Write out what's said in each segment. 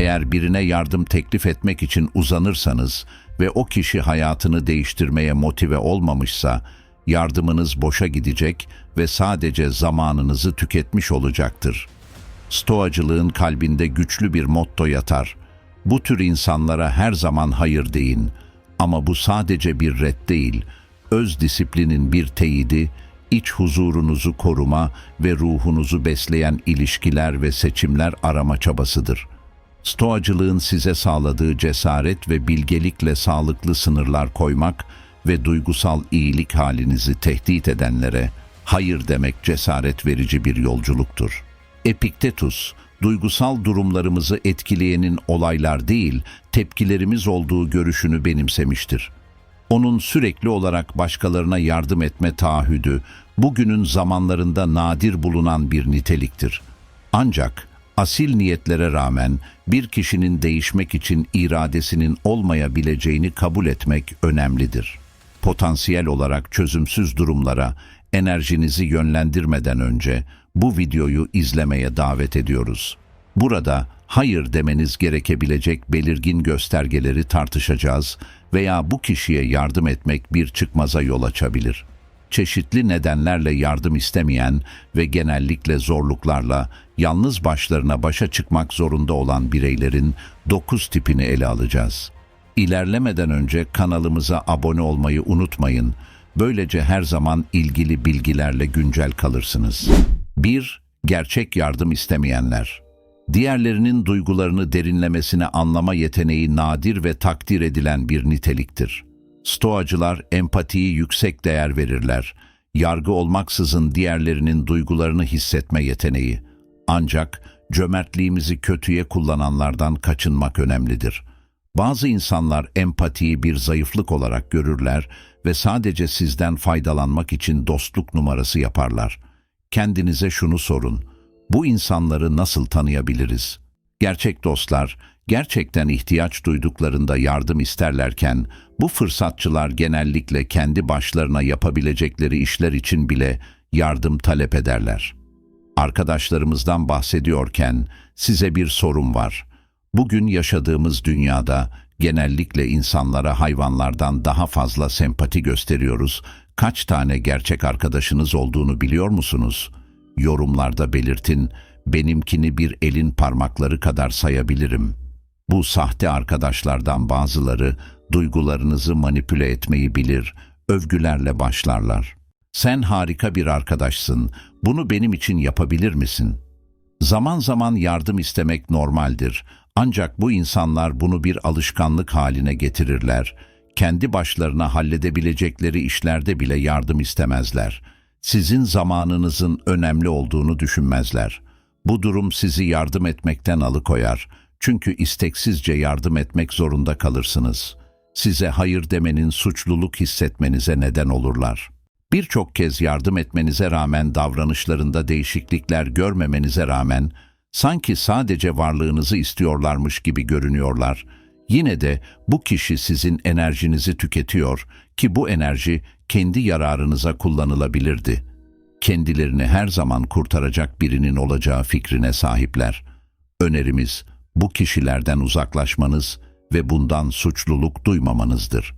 Eğer birine yardım teklif etmek için uzanırsanız ve o kişi hayatını değiştirmeye motive olmamışsa, yardımınız boşa gidecek ve sadece zamanınızı tüketmiş olacaktır. Stoacılığın kalbinde güçlü bir motto yatar. Bu tür insanlara her zaman hayır deyin. Ama bu sadece bir red değil, öz disiplinin bir teyidi, iç huzurunuzu koruma ve ruhunuzu besleyen ilişkiler ve seçimler arama çabasıdır. Stoacılığın size sağladığı cesaret ve bilgelikle sağlıklı sınırlar koymak ve duygusal iyilik halinizi tehdit edenlere hayır demek cesaret verici bir yolculuktur. Epiktetus, duygusal durumlarımızı etkileyenin olaylar değil, tepkilerimiz olduğu görüşünü benimsemiştir. Onun sürekli olarak başkalarına yardım etme taahhüdü, bugünün zamanlarında nadir bulunan bir niteliktir. Ancak asil niyetlere rağmen bir kişinin değişmek için iradesinin olmayabileceğini kabul etmek önemlidir. Potansiyel olarak çözümsüz durumlara enerjinizi yönlendirmeden önce bu videoyu izlemeye davet ediyoruz. Burada hayır demeniz gerekebilecek belirgin göstergeleri tartışacağız veya bu kişiye yardım etmek bir çıkmaza yol açabilir. Çeşitli nedenlerle yardım istemeyen ve genellikle zorluklarla yalnız başlarına başa çıkmak zorunda olan bireylerin 9 tipini ele alacağız. İlerlemeden önce kanalımıza abone olmayı unutmayın. Böylece her zaman ilgili bilgilerle güncel kalırsınız. 1. Gerçek yardım istemeyenler. Diğerlerinin duygularını derinlemesine anlama yeteneği nadir ve takdir edilen bir niteliktir. Stoacılar empatiyi yüksek değer verirler. Yargı olmaksızın diğerlerinin duygularını hissetme yeteneği. Ancak cömertliğimizi kötüye kullananlardan kaçınmak önemlidir. Bazı insanlar empatiyi bir zayıflık olarak görürler ve sadece sizden faydalanmak için dostluk numarası yaparlar. Kendinize şunu sorun. Bu insanları nasıl tanıyabiliriz? Gerçek dostlar, gerçekten ihtiyaç duyduklarında yardım isterlerken, bu fırsatçılar genellikle kendi başlarına yapabilecekleri işler için bile yardım talep ederler. Arkadaşlarımızdan bahsediyorken size bir sorum var. Bugün yaşadığımız dünyada genellikle insanlara hayvanlardan daha fazla sempati gösteriyoruz. Kaç tane gerçek arkadaşınız olduğunu biliyor musunuz? Yorumlarda belirtin, benimkini bir elin parmakları kadar sayabilirim. Bu sahte arkadaşlardan bazıları duygularınızı manipüle etmeyi bilir, övgülerle başlarlar. Sen harika bir arkadaşsın, bunu benim için yapabilir misin? Zaman zaman yardım istemek normaldir. Ancak bu insanlar bunu bir alışkanlık haline getirirler. Kendi başlarına halledebilecekleri işlerde bile yardım istemezler. Sizin zamanınızın önemli olduğunu düşünmezler. Bu durum sizi yardım etmekten alıkoyar. Çünkü isteksizce yardım etmek zorunda kalırsınız. Size hayır demenin suçluluk hissetmenize neden olurlar. Birçok kez yardım etmenize rağmen davranışlarında değişiklikler görmemenize rağmen sanki sadece varlığınızı istiyorlarmış gibi görünüyorlar. Yine de bu kişi sizin enerjinizi tüketiyor ki bu enerji kendi yararınıza kullanılabilirdi. Kendilerini her zaman kurtaracak birinin olacağı fikrine sahipler. Önerimiz bu kişilerden uzaklaşmanız ve bundan suçluluk duymamanızdır.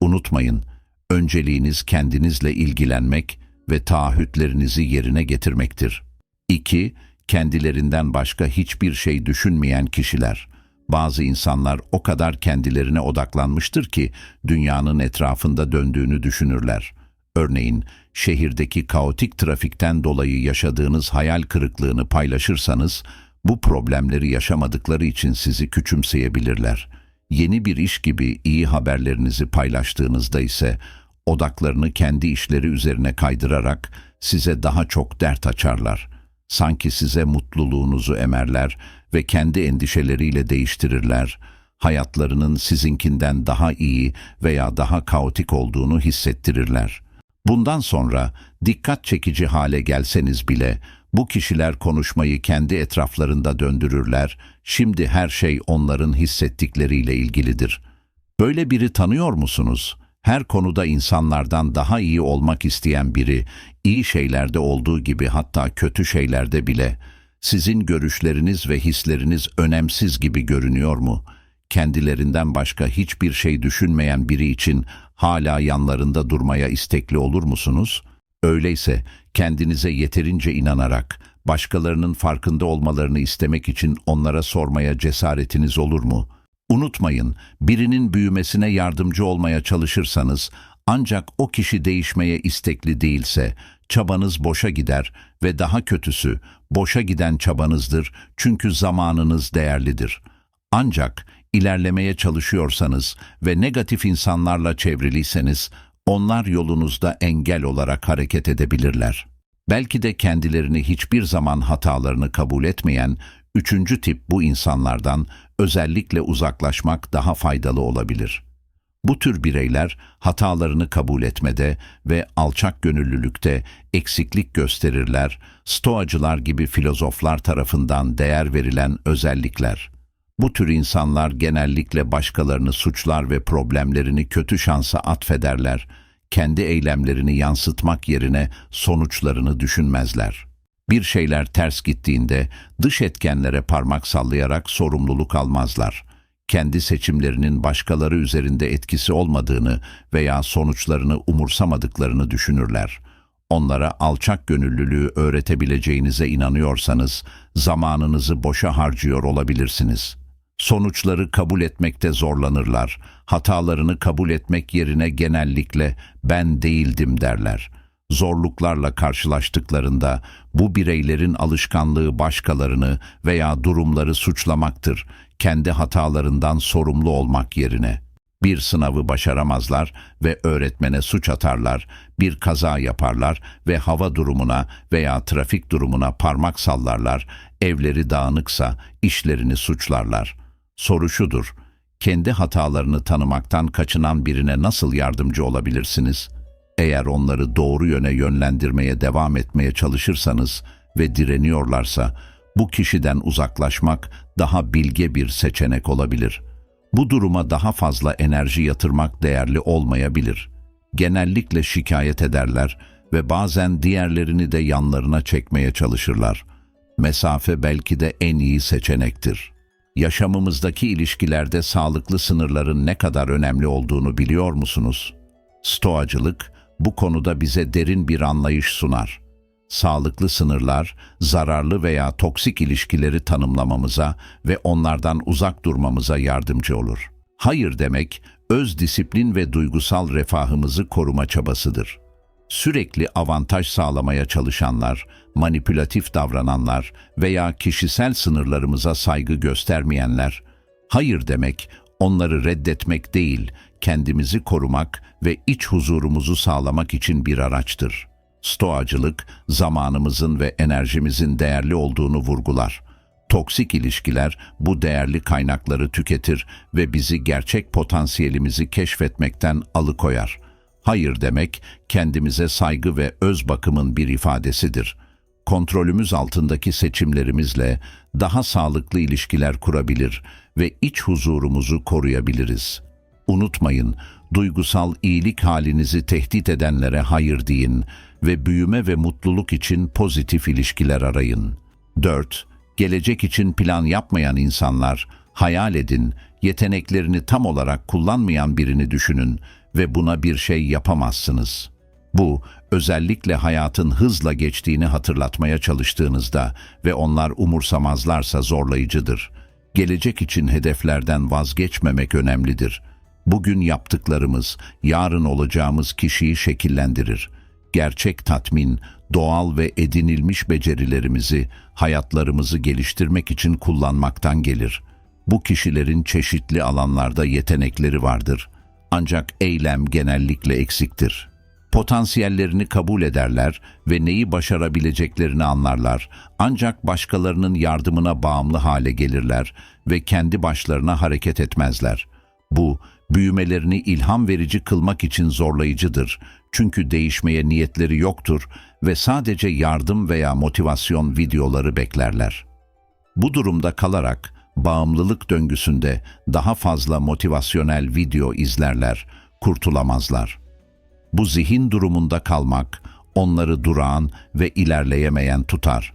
Unutmayın, önceliğiniz kendinizle ilgilenmek ve taahhütlerinizi yerine getirmektir. 2 kendilerinden başka hiçbir şey düşünmeyen kişiler. Bazı insanlar o kadar kendilerine odaklanmıştır ki dünyanın etrafında döndüğünü düşünürler. Örneğin şehirdeki kaotik trafikten dolayı yaşadığınız hayal kırıklığını paylaşırsanız bu problemleri yaşamadıkları için sizi küçümseyebilirler. Yeni bir iş gibi iyi haberlerinizi paylaştığınızda ise odaklarını kendi işleri üzerine kaydırarak size daha çok dert açarlar.'' Sanki size mutluluğunuzu emerler ve kendi endişeleriyle değiştirirler. Hayatlarının sizinkinden daha iyi veya daha kaotik olduğunu hissettirirler. Bundan sonra dikkat çekici hale gelseniz bile bu kişiler konuşmayı kendi etraflarında döndürürler. Şimdi her şey onların hissettikleriyle ilgilidir. Böyle biri tanıyor musunuz?'' her konuda insanlardan daha iyi olmak isteyen biri, iyi şeylerde olduğu gibi hatta kötü şeylerde bile Sizin görüşleriniz ve hisleriniz önemsiz gibi görünüyor mu? Kendilerinden başka hiçbir şey düşünmeyen biri için hala yanlarında durmaya istekli olur musunuz? Öyleyse kendinize yeterince inanarak başkalarının farkında olmalarını istemek için onlara sormaya cesaretiniz olur mu? Unutmayın, birinin büyümesine yardımcı olmaya çalışırsanız ancak o kişi değişmeye istekli değilse çabanız boşa gider ve daha kötüsü boşa giden çabanızdır çünkü zamanınız değerlidir. Ancak ilerlemeye çalışıyorsanız ve negatif insanlarla çevriliyseniz onlar yolunuzda engel olarak hareket edebilirler. Belki de kendilerini hiçbir zaman hatalarını kabul etmeyen üçüncü tip bu insanlardan özellikle uzaklaşmak daha faydalı olabilir. Bu tür bireyler hatalarını kabul etmede ve alçak gönüllülükte eksiklik gösterirler, stoacılar gibi filozoflar tarafından değer verilen özellikler. Bu tür insanlar genellikle başkalarını suçlar ve problemlerini kötü şansa atfederler, kendi eylemlerini yansıtmak yerine sonuçlarını düşünmezler. Bir şeyler ters gittiğinde dış etkenlere parmak sallayarak sorumluluk almazlar. Kendi seçimlerinin başkaları üzerinde etkisi olmadığını veya sonuçlarını umursamadıklarını düşünürler. Onlara alçak gönüllülüğü öğretebileceğinize inanıyorsanız zamanınızı boşa harcıyor olabilirsiniz. Sonuçları kabul etmekte zorlanırlar. Hatalarını kabul etmek yerine genellikle ben değildim derler. Zorluklarla karşılaştıklarında bu bireylerin alışkanlığı başkalarını veya durumları suçlamaktır. Kendi hatalarından sorumlu olmak yerine. Bir sınavı başaramazlar ve öğretmene suç atarlar, bir kaza yaparlar ve hava durumuna veya trafik durumuna parmak sallarlar, evleri dağınıksa işlerini suçlarlar. Soru şudur, kendi hatalarını tanımaktan kaçınan birine nasıl yardımcı olabilirsiniz? Eğer onları doğru yöne yönlendirmeye devam etmeye çalışırsanız ve direniyorlarsa, bu kişiden uzaklaşmak daha bilge bir seçenek olabilir. Bu duruma daha fazla enerji yatırmak değerli olmayabilir. Genellikle şikayet ederler ve bazen diğerlerini de yanlarına çekmeye çalışırlar. Mesafe belki de en iyi seçenektir. Yaşamımızdaki ilişkilerde sağlıklı sınırların ne kadar önemli olduğunu biliyor musunuz? Stoacılık bu konuda bize derin bir anlayış sunar. Sağlıklı sınırlar, zararlı veya toksik ilişkileri tanımlamamıza ve onlardan uzak durmamıza yardımcı olur. Hayır demek, öz disiplin ve duygusal refahımızı koruma çabasıdır. Sürekli avantaj sağlamaya çalışanlar, manipülatif davrananlar veya kişisel sınırlarımıza saygı göstermeyenler, hayır demek, onları reddetmek değil, kendimizi korumak ve iç huzurumuzu sağlamak için bir araçtır. Stoacılık, zamanımızın ve enerjimizin değerli olduğunu vurgular. Toksik ilişkiler bu değerli kaynakları tüketir ve bizi gerçek potansiyelimizi keşfetmekten alıkoyar. Hayır demek, kendimize saygı ve öz bakımın bir ifadesidir. Kontrolümüz altındaki seçimlerimizle daha sağlıklı ilişkiler kurabilir ve iç huzurumuzu koruyabiliriz.'' Unutmayın, duygusal iyilik halinizi tehdit edenlere hayır deyin ve büyüme ve mutluluk için pozitif ilişkiler arayın. 4. Gelecek için plan yapmayan insanlar, hayal edin, yeteneklerini tam olarak kullanmayan birini düşünün ve buna bir şey yapamazsınız. Bu, özellikle hayatın hızla geçtiğini hatırlatmaya çalıştığınızda ve onlar umursamazlarsa zorlayıcıdır. Gelecek için hedeflerden vazgeçmemek önemlidir.'' Bugün yaptıklarımız, yarın olacağımız kişiyi şekillendirir. Gerçek tatmin, doğal ve edinilmiş becerilerimizi, hayatlarımızı geliştirmek için kullanmaktan gelir. Bu kişilerin çeşitli alanlarda yetenekleri vardır. Ancak eylem genellikle eksiktir. Potansiyellerini kabul ederler ve neyi başarabileceklerini anlarlar. Ancak başkalarının yardımına bağımlı hale gelirler ve kendi başlarına hareket etmezler. Bu, büyümelerini ilham verici kılmak için zorlayıcıdır. Çünkü değişmeye niyetleri yoktur ve sadece yardım veya motivasyon videoları beklerler. Bu durumda kalarak bağımlılık döngüsünde daha fazla motivasyonel video izlerler, kurtulamazlar. Bu zihin durumunda kalmak onları durağan ve ilerleyemeyen tutar.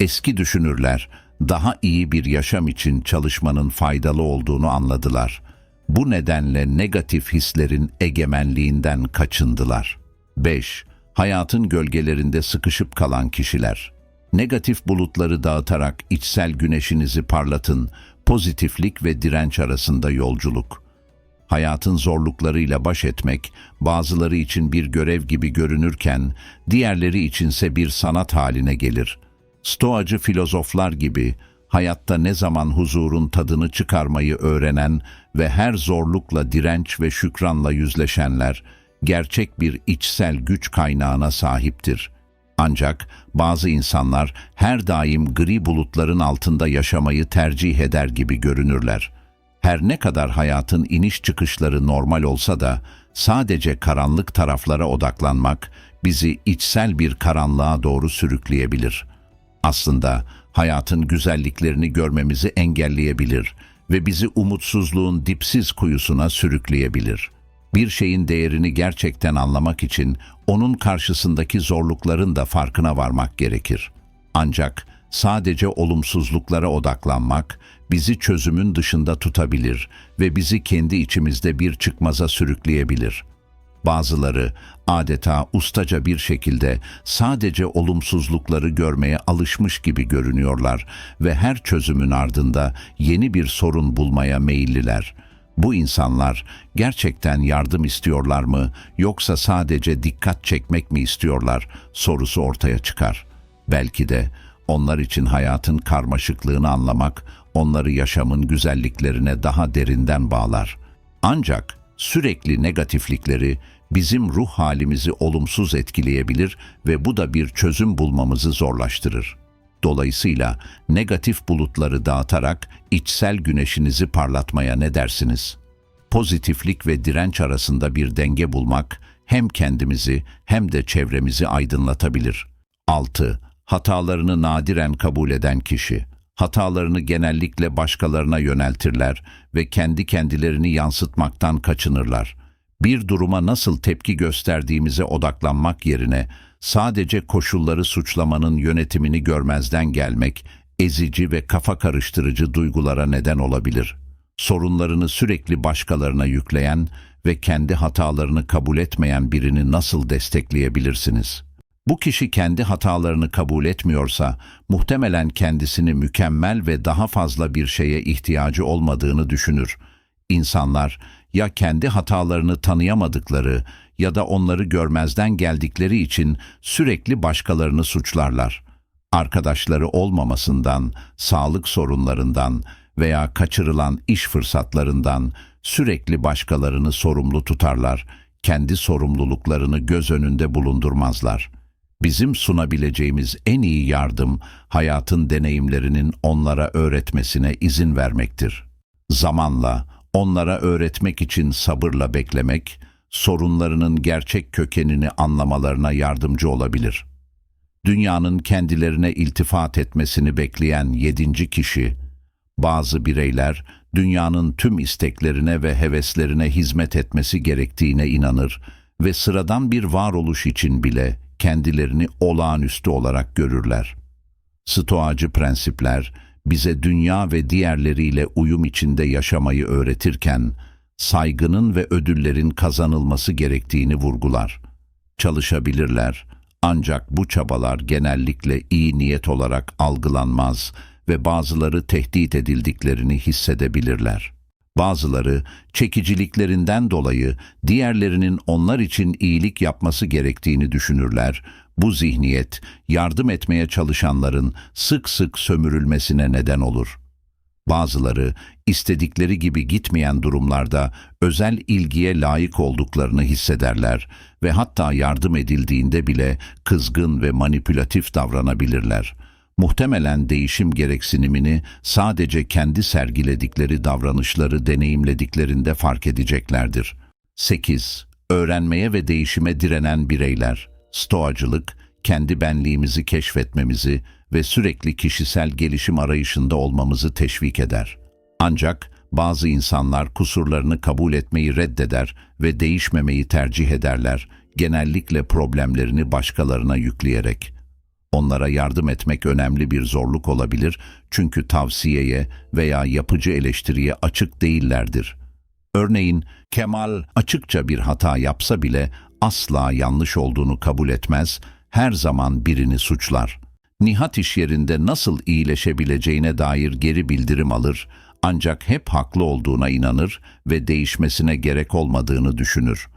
Eski düşünürler daha iyi bir yaşam için çalışmanın faydalı olduğunu anladılar. Bu nedenle negatif hislerin egemenliğinden kaçındılar. 5. Hayatın gölgelerinde sıkışıp kalan kişiler. Negatif bulutları dağıtarak içsel güneşinizi parlatın. Pozitiflik ve direnç arasında yolculuk. Hayatın zorluklarıyla baş etmek bazıları için bir görev gibi görünürken diğerleri içinse bir sanat haline gelir. Stoacı filozoflar gibi hayatta ne zaman huzurun tadını çıkarmayı öğrenen ve her zorlukla direnç ve şükranla yüzleşenler gerçek bir içsel güç kaynağına sahiptir. Ancak bazı insanlar her daim gri bulutların altında yaşamayı tercih eder gibi görünürler. Her ne kadar hayatın iniş çıkışları normal olsa da sadece karanlık taraflara odaklanmak bizi içsel bir karanlığa doğru sürükleyebilir. Aslında hayatın güzelliklerini görmemizi engelleyebilir ve bizi umutsuzluğun dipsiz kuyusuna sürükleyebilir. Bir şeyin değerini gerçekten anlamak için onun karşısındaki zorlukların da farkına varmak gerekir. Ancak sadece olumsuzluklara odaklanmak bizi çözümün dışında tutabilir ve bizi kendi içimizde bir çıkmaza sürükleyebilir. Bazıları adeta ustaca bir şekilde sadece olumsuzlukları görmeye alışmış gibi görünüyorlar ve her çözümün ardında yeni bir sorun bulmaya meyilliler. Bu insanlar gerçekten yardım istiyorlar mı yoksa sadece dikkat çekmek mi istiyorlar sorusu ortaya çıkar. Belki de onlar için hayatın karmaşıklığını anlamak onları yaşamın güzelliklerine daha derinden bağlar. Ancak sürekli negatiflikleri bizim ruh halimizi olumsuz etkileyebilir ve bu da bir çözüm bulmamızı zorlaştırır. Dolayısıyla negatif bulutları dağıtarak içsel güneşinizi parlatmaya ne dersiniz? Pozitiflik ve direnç arasında bir denge bulmak hem kendimizi hem de çevremizi aydınlatabilir. 6. Hatalarını nadiren kabul eden kişi. Hatalarını genellikle başkalarına yöneltirler ve kendi kendilerini yansıtmaktan kaçınırlar. Bir duruma nasıl tepki gösterdiğimize odaklanmak yerine sadece koşulları suçlamanın yönetimini görmezden gelmek, ezici ve kafa karıştırıcı duygulara neden olabilir. Sorunlarını sürekli başkalarına yükleyen ve kendi hatalarını kabul etmeyen birini nasıl destekleyebilirsiniz? Bu kişi kendi hatalarını kabul etmiyorsa, muhtemelen kendisini mükemmel ve daha fazla bir şeye ihtiyacı olmadığını düşünür. İnsanlar ya kendi hatalarını tanıyamadıkları ya da onları görmezden geldikleri için sürekli başkalarını suçlarlar. Arkadaşları olmamasından, sağlık sorunlarından veya kaçırılan iş fırsatlarından sürekli başkalarını sorumlu tutarlar, kendi sorumluluklarını göz önünde bulundurmazlar. Bizim sunabileceğimiz en iyi yardım, hayatın deneyimlerinin onlara öğretmesine izin vermektir. Zamanla, onlara öğretmek için sabırla beklemek, sorunlarının gerçek kökenini anlamalarına yardımcı olabilir. Dünyanın kendilerine iltifat etmesini bekleyen yedinci kişi, bazı bireyler dünyanın tüm isteklerine ve heveslerine hizmet etmesi gerektiğine inanır ve sıradan bir varoluş için bile kendilerini olağanüstü olarak görürler. Stoacı prensipler bize dünya ve diğerleriyle uyum içinde yaşamayı öğretirken, saygının ve ödüllerin kazanılması gerektiğini vurgular. Çalışabilirler ancak bu çabalar genellikle iyi niyet olarak algılanmaz ve bazıları tehdit edildiklerini hissedebilirler. Bazıları çekiciliklerinden dolayı diğerlerinin onlar için iyilik yapması gerektiğini düşünürler. Bu zihniyet yardım etmeye çalışanların sık sık sömürülmesine neden olur. Bazıları istedikleri gibi gitmeyen durumlarda özel ilgiye layık olduklarını hissederler ve hatta yardım edildiğinde bile kızgın ve manipülatif davranabilirler. Muhtemelen değişim gereksinimini sadece kendi sergiledikleri davranışları deneyimlediklerinde fark edeceklerdir. 8. Öğrenmeye ve değişime direnen bireyler. Stoacılık, kendi benliğimizi keşfetmemizi ve sürekli kişisel gelişim arayışında olmamızı teşvik eder. Ancak bazı insanlar kusurlarını kabul etmeyi reddeder ve değişmemeyi tercih ederler, genellikle problemlerini başkalarına yükleyerek. Onlara yardım etmek önemli bir zorluk olabilir çünkü tavsiyeye veya yapıcı eleştiriye açık değillerdir. Örneğin Kemal açıkça bir hata yapsa bile asla yanlış olduğunu kabul etmez, her zaman birini suçlar. Nihat iş yerinde nasıl iyileşebileceğine dair geri bildirim alır, ancak hep haklı olduğuna inanır ve değişmesine gerek olmadığını düşünür.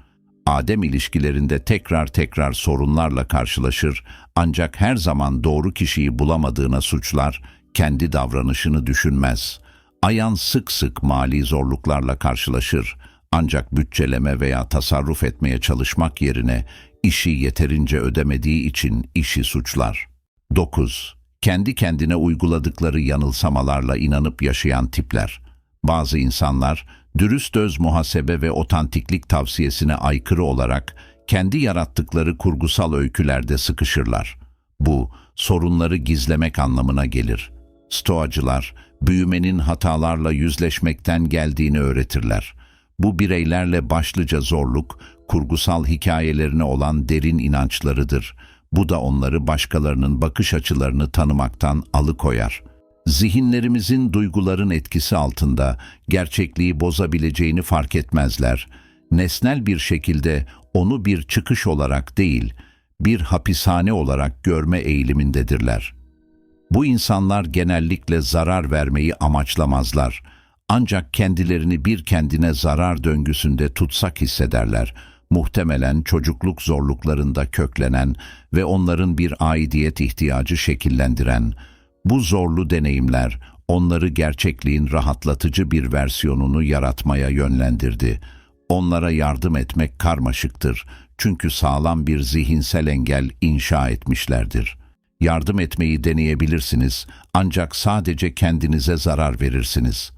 Adem ilişkilerinde tekrar tekrar sorunlarla karşılaşır ancak her zaman doğru kişiyi bulamadığına suçlar, kendi davranışını düşünmez. Ayan sık sık mali zorluklarla karşılaşır ancak bütçeleme veya tasarruf etmeye çalışmak yerine işi yeterince ödemediği için işi suçlar. 9. Kendi kendine uyguladıkları yanılsamalarla inanıp yaşayan tipler. Bazı insanlar dürüst öz muhasebe ve otantiklik tavsiyesine aykırı olarak kendi yarattıkları kurgusal öykülerde sıkışırlar. Bu sorunları gizlemek anlamına gelir. Stoacılar büyümenin hatalarla yüzleşmekten geldiğini öğretirler. Bu bireylerle başlıca zorluk, kurgusal hikayelerine olan derin inançlarıdır. Bu da onları başkalarının bakış açılarını tanımaktan alıkoyar. Zihinlerimizin duyguların etkisi altında gerçekliği bozabileceğini fark etmezler. Nesnel bir şekilde onu bir çıkış olarak değil, bir hapishane olarak görme eğilimindedirler. Bu insanlar genellikle zarar vermeyi amaçlamazlar. Ancak kendilerini bir kendine zarar döngüsünde tutsak hissederler. Muhtemelen çocukluk zorluklarında köklenen ve onların bir aidiyet ihtiyacı şekillendiren, bu zorlu deneyimler onları gerçekliğin rahatlatıcı bir versiyonunu yaratmaya yönlendirdi. Onlara yardım etmek karmaşıktır çünkü sağlam bir zihinsel engel inşa etmişlerdir. Yardım etmeyi deneyebilirsiniz ancak sadece kendinize zarar verirsiniz.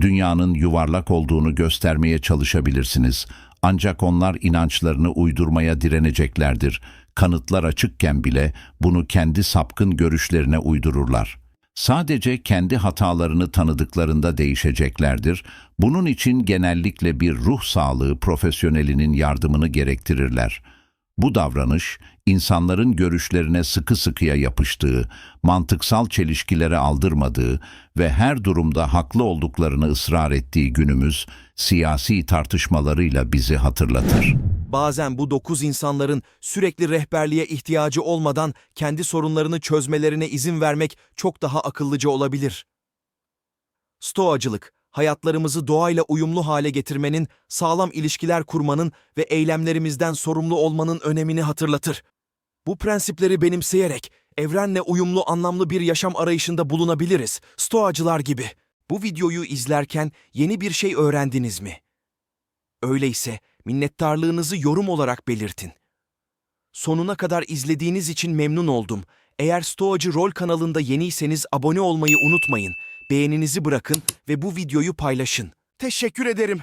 Dünyanın yuvarlak olduğunu göstermeye çalışabilirsiniz ancak onlar inançlarını uydurmaya direneceklerdir. Kanıtlar açıkken bile bunu kendi sapkın görüşlerine uydururlar. Sadece kendi hatalarını tanıdıklarında değişeceklerdir. Bunun için genellikle bir ruh sağlığı profesyonelinin yardımını gerektirirler. Bu davranış, insanların görüşlerine sıkı sıkıya yapıştığı, mantıksal çelişkilere aldırmadığı ve her durumda haklı olduklarını ısrar ettiği günümüz siyasi tartışmalarıyla bizi hatırlatır. Bazen bu dokuz insanların sürekli rehberliğe ihtiyacı olmadan kendi sorunlarını çözmelerine izin vermek çok daha akıllıca olabilir. Stoacılık, hayatlarımızı doğayla uyumlu hale getirmenin, sağlam ilişkiler kurmanın ve eylemlerimizden sorumlu olmanın önemini hatırlatır. Bu prensipleri benimseyerek evrenle uyumlu anlamlı bir yaşam arayışında bulunabiliriz, Stoacılar gibi. Bu videoyu izlerken yeni bir şey öğrendiniz mi? Öyleyse minnettarlığınızı yorum olarak belirtin. Sonuna kadar izlediğiniz için memnun oldum. Eğer Stoacı Rol kanalında yeniyseniz abone olmayı unutmayın. Beğeninizi bırakın ve bu videoyu paylaşın. Teşekkür ederim.